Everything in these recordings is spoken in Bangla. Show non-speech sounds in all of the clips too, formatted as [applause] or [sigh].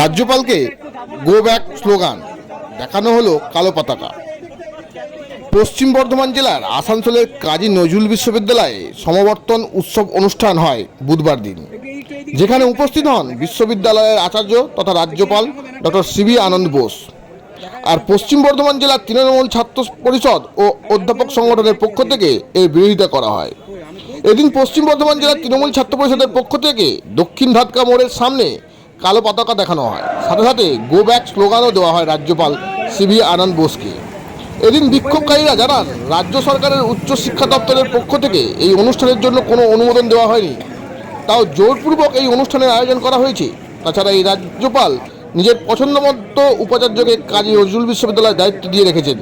রাজ্যপালকে গো ব্যাক স্লোগান, দেখানো হলো কালো পতাকা। পশ্চিম বর্ধমান জেলার আসানসোলের কাজী নজরুল বিশ্ববিদ্যালয়ে সমাবর্তন উৎসব অনুষ্ঠান হয় বুধবার দিন। যেখানে উপস্থিত হন বিশ্ববিদ্যালয়ের আচার্য তথা রাজ্যপাল doctor C V Ananda Bose. আর পশ্চিম বর্ধমান জেলার তৃণমূল ছাত্র পরিষদ ও অধ্যাপক সংগঠনের পক্ষ থেকে এর বিরোধিতা করা হয়। এদিন পশ্চিম বর্ধমান জেলার তৃণমূল ছাত্র পরিষদের পক্ষ থেকে দক্ষিণ ধাতকা মোড়ের সামনে কালো পতাকা দেখানো হয়। সাথে সাথে গো ব্যাক স্লোগানও দেওয়া হয় রাজ্যপাল সিবি আনন্দ বোসকে। এদিন বিক্ষোভকারীরা জানান, রাজ্য সরকারের উচ্চ শিক্ষা দপ্তরের পক্ষ থেকে এই অনুষ্ঠানের জন্য কোনো অনুমোদন দেওয়া হয়নি। তাও জোরপূর্বক এই অনুষ্ঠানের আয়োজন করা হয়েছে। তাছাড়া এই রাজ্যপাল নিজের পছন্দমতো উপাচার্যকে কাজী নজরুল বিশ্ববিদ্যালয়ের দায়িত্ব দিয়ে রেখেছেন।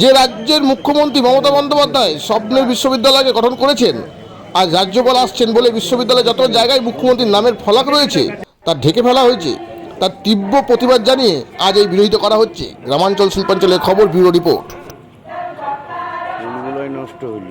যে রাজ্যের মুখ্যমন্ত্রী মমতা বন্দ্যোপাধ্যায় স্বপ্নের বিশ্ববিদ্যালয়কে গঠন করেছেন আর রাজ্যপাল আসছেন বলে বিশ্ববিদ্যালয়ে যত জায়গায় মুখ্যমন্ত্রীর নামের ফলাক রয়েছে তা ঢেকে ফেলা হয়েছে। তার তীব্র প্রতিবাদ জানিয়ে আজ এই বিরোধিতা করা হচ্ছে। গ্রামাঞ্চল শিল্পাঞ্চলের খবর, ব্যুরো রিপোর্ট। নষ্ট হইল।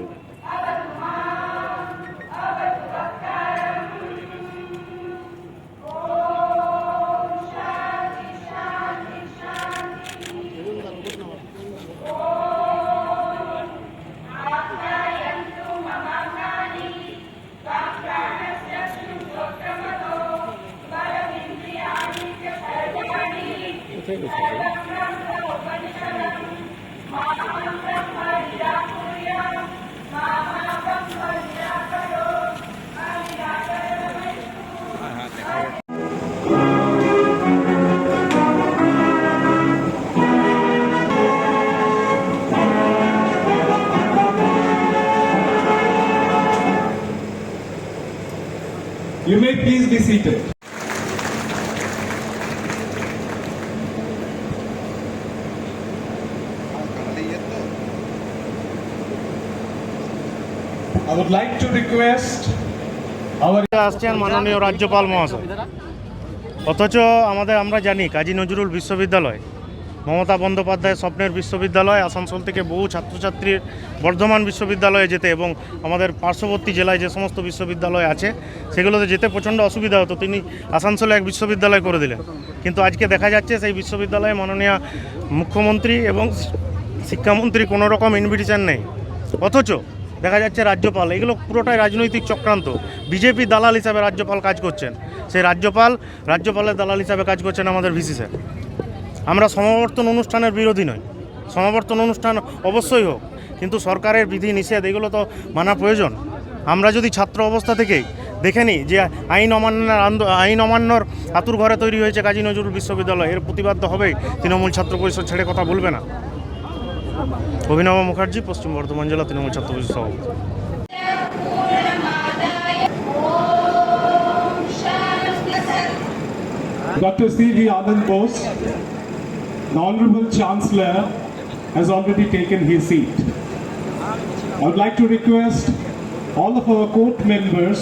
You may please be seated. I would like to request our আসছেন মাননীয় রাজ্যপাল মহাশয়। অথচ আমাদের আমরা জানি কাজী নজরুল বিশ্ববিদ্যালয়, মমতা বন্দ্যোপাধ্যায় স্বপ্নের বিশ্ববিদ্যালয়, আসানসোল থেকে বহু ছাত্রছাত্রীর বর্ধমান বিশ্ববিদ্যালয়ে যেতে এবং আমাদের পার্শ্ববর্তী জেলায় যে সমস্ত বিশ্ববিদ্যালয় আছে, সেগুলোতে যেতে প্রচণ্ড অসুবিধা হতো। তিনি আসানসোলে এক বিশ্ববিদ্যালয় করে দিলেন। কিন্তু আজকে দেখা যাচ্ছে সেই বিশ্ববিদ্যালয়ে মাননীয় মুখ্যমন্ত্রী এবং শিক্ষামন্ত্রী কোনো রকম ইনভিটেশন নেই। অথচ দেখা যাচ্ছে রাজ্যপাল, এগুলো পুরোটাই রাজনৈতিক চক্রান্ত। বিজেপি দালাল হিসাবে রাজ্যপাল কাজ করছেন। সেই রাজ্যপাল, রাজ্যপালের দালাল হিসাবে কাজ করছেন আমাদের ভিসি স্যার। আমরা সমাবর্তন অনুষ্ঠানের বিরোধী নই। সমাবর্তন অনুষ্ঠান অবশ্যই হোক, কিন্তু সরকারের বিধি নিষেধ, এগুলো তো মানা প্রয়োজন। আমরা যদি ছাত্র অবস্থা থেকেই দেখে নিই যে আইন অমান্যের আইন অমান্যর আতুর ঘরে তৈরি হয়েছে কাজী নজরুল বিশ্ববিদ্যালয়, এর প্রতিবাদ তো হবেই, তৃণমূল ছাত্র পরিষদ ছেড়ে কথা বলবে না। অভিনব মুখার্জি পশ্চিম বর্ধমান জেলা তৃণমূল ছাত্র পরিষদ সভাপতি Dr. C.V. Anand Bose, the Honorable Chancellor, has already taken his seat. I would like to request all of our court members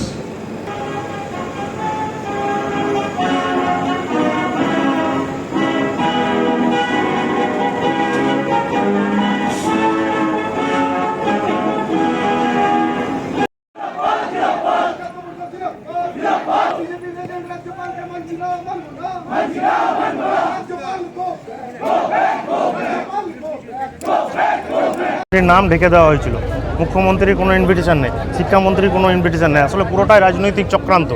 নাম ঢেকে দেওয়া হয়েছিল। মুখ্যমন্ত্রীর কোনো ইনভিটেশন নেই, শিক্ষামন্ত্রীর কোনো ইনভিটেশন নেই। আসলে পুরোটাই রাজনৈতিক চক্রান্ত।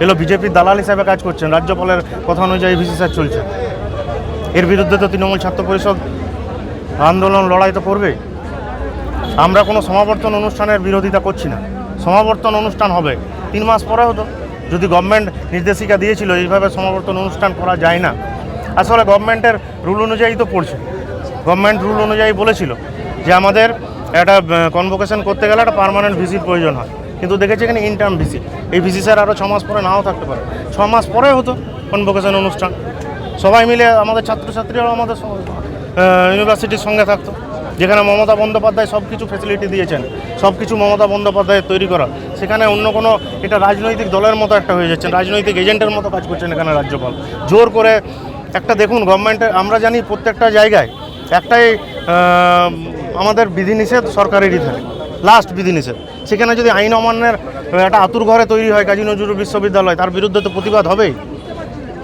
এগুলো বিজেপির দালাল হিসাবে কাজ করছেন, রাজ্যপালের কথা অনুযায়ী ভিসি চলছে। এর বিরুদ্ধে তো তৃণমূল ছাত্র পরিষদ আন্দোলন, লড়াই তো করবেই আমরা কোনো সমাবর্তন অনুষ্ঠানের বিরোধিতা করছি না। সমাবর্তন অনুষ্ঠান হবে। তিন মাস পরে হতো। যদি গভর্নমেন্ট নির্দেশিকা দিয়েছিল, এইভাবে সমাবর্তন অনুষ্ঠান করা যায় না। আসলে গভর্নমেন্টের রুল অনুযায়ী তো পড়ছে গভর্নমেন্ট রুল অনুযায়ী বলেছিল। যে আমাদের একটা কনভোকেশন করতে গেলে একটা পার্মানেন্ট ভিজিট প্রয়োজন হয়। কিন্তু দেখেছি এখানে ইনটার্ম ভিজিট এই ভিসি স্যার আরও ছ মাস পরে নাও থাকতে পারে। ছ মাস পরে হতো কনভোকেশন অনুষ্ঠান। সবাই মিলে আমাদের ছাত্রছাত্রীরাও আমাদের ইউনিভার্সিটির সঙ্গে থাকতো। যেখানে মমতা বন্দ্যোপাধ্যায় সব কিছু ফেসিলিটি দিয়েছেন। সব কিছু মমতা বন্দ্যোপাধ্যায়ের তৈরি করা। সেখানে অন্য কোনো, এটা রাজনৈতিক দলের মতো একটা হয়ে যাচ্ছেন রাজনৈতিক এজেন্টের মতো কাজ করছেন এখানে রাজ্যপাল। জোর করে একটা, দেখুন গভর্নমেন্টের আমরা জানি প্রত্যেকটা জায়গায় একটাই আমাদের বিধিনিষেধ সরকারেরই থাকে। লাস্ট বিধিনিষেধ। সেখানে যদি আইন অমান্যের একটা আতুর ঘরে তৈরি হয় কাজী নজরুল বিশ্ববিদ্যালয় তার বিরুদ্ধে তো প্রতিবাদ হবেই।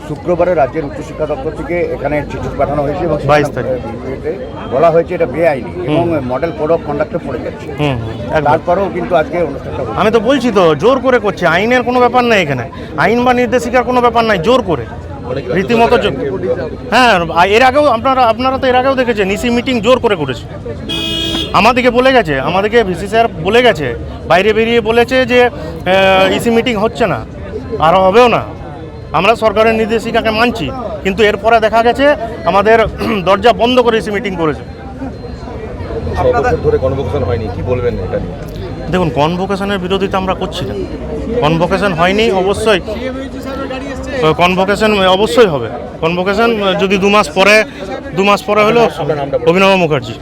শুক্রবারে রাজ্যের উচ্চশিক্ষা দপ্তর থেকে এখানে চিঠি পাঠানো হয়েছে এবং বাইশ তারিখ। বলা হয়েছে এটা বেআইনি এবং মডেল কোড অফ কন্ডাক্টে পড়ে যাচ্ছে। তারপরেও কিন্তু আজকে অনুষ্ঠানটা আমি তো বলছি তো জোর করে করছে। আইনের কোনো ব্যাপার নাই এখানে। আইন বা নির্দেশিকার কোনো ব্যাপার নাই জোর করে। রীতিমতো হ্যাঁ এর আগেও আপনারা আপনারা তো এর আগেও দেখেছেন ইসি মিটিং জোর করে করেছে। আমাদেরকে বলে গেছে আমাদেরকে ভিসি স্যার বলে গেছে বাইরে বেরিয়ে বলেছে যে ইসি মিটিং হচ্ছে না আর হবেও না। আমরা সরকারের নির্দেশিকাকে মানছি কিন্তু এরপরে দেখা গেছে আমাদের [clears throat] দরজা বন্ধ করে ইসি মিটিং করেছে। দেখুন কনভোকেশনের বিরোধিতা আমরা করছি না। কনভোকেশন হয়নি অবশ্যই। কনভোকেশন অবশ্যই হবে কনভোকেশন যদি দু মাস পরে দু মাস পরে হলেও। অভিনব মুখার্জি